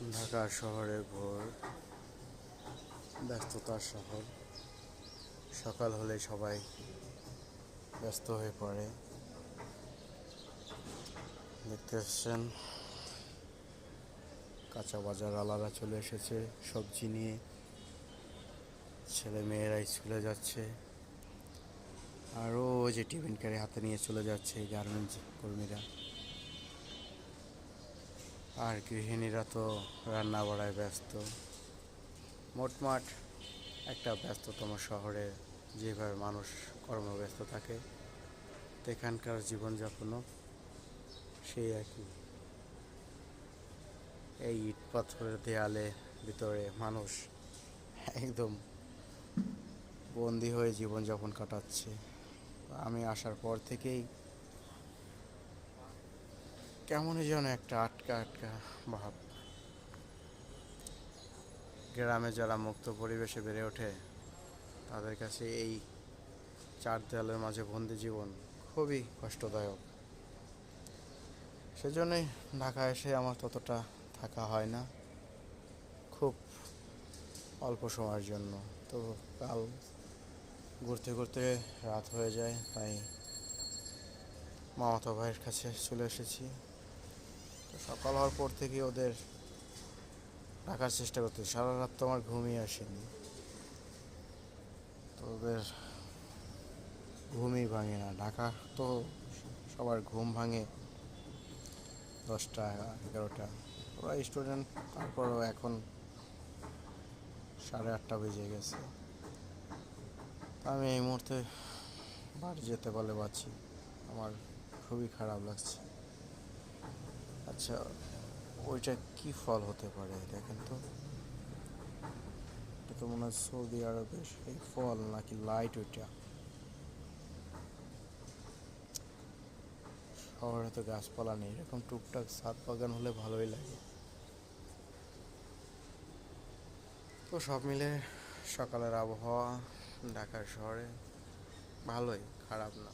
ঢাকা শহরে ভোর। ব্যস্ততার শহর। সকাল হলে সবাই ব্যস্ত হয়ে পড়ে। দেখতে এসছেন কাঁচা বাজার আলাদা চলে এসেছে। সবজি নিয়ে ছেলে মেয়েরা স্কুলে যাচ্ছে। আরও যে টিফিন ক্যারি হাতে নিয়ে চলে যাচ্ছে গার্মেন্টস কর্মীরা। আর গৃহিণীরা তো রান্না বাড়ায় ব্যস্ত। মোটমাট একটা ব্যস্ততম শহরে যেভাবে মানুষ কর্মব্যস্ত থাকে এখানকার জীবনযাপনও সেই একই। এই ইট পাথরের দেয়ালে ভিতরে মানুষ একদম বন্দি হয়ে জীবনযাপন কাটাচ্ছে। আমি আসার পর থেকেই কেমনই যেন একটা আটকা আটকা ভাব। গ্রামে যারা মুক্ত পরিবেশে বেড়ে ওঠে, তাদের কাছে এই চার দেয়ালের মাঝে বন্দি জীবন খুবই কষ্টদায়ক। সেজন্যই ঢাকা এসে আমার ততটা থাকা হয় না, খুব অল্প সময়ের জন্য। তো কাল ঘুরতে ঘুরতে রাত হয়ে যায়, তাই মামাতো ভাইয়ের কাছে চলে এসেছি। তো সকাল হওয়ার পর থেকে ওদের ডাকার চেষ্টা করতে সারা রাত তো আমার ঘুমই আসেনি। তো ওদের ঘুমই ভাঙে না। ঢাকা তো সবার ঘুম ভাঙে দশটা, এগারোটা। ওরা স্টুডেন্ট, তারপরও এখন সাড়ে আটটা বেজে গেছে। আমি এই মুহূর্তে বাড়ি যেতে বলে পাচ্ছি আমার খুবই খারাপ লাগছে। আচ্ছা ওইটা কি ফল হতে পারে? দেখেন তো। এটা তো মনে হয় সৌদি আরবের এই ফল নাকি লাইট ওইটা। শহরে তো গাছপালা নেই, এরকম টুকটাক ছাদ বাগান হলে ভালোই লাগে। তো সব মিলে সকালের আবহাওয়া ঢাকার শহরে ভালোই, খারাপ না।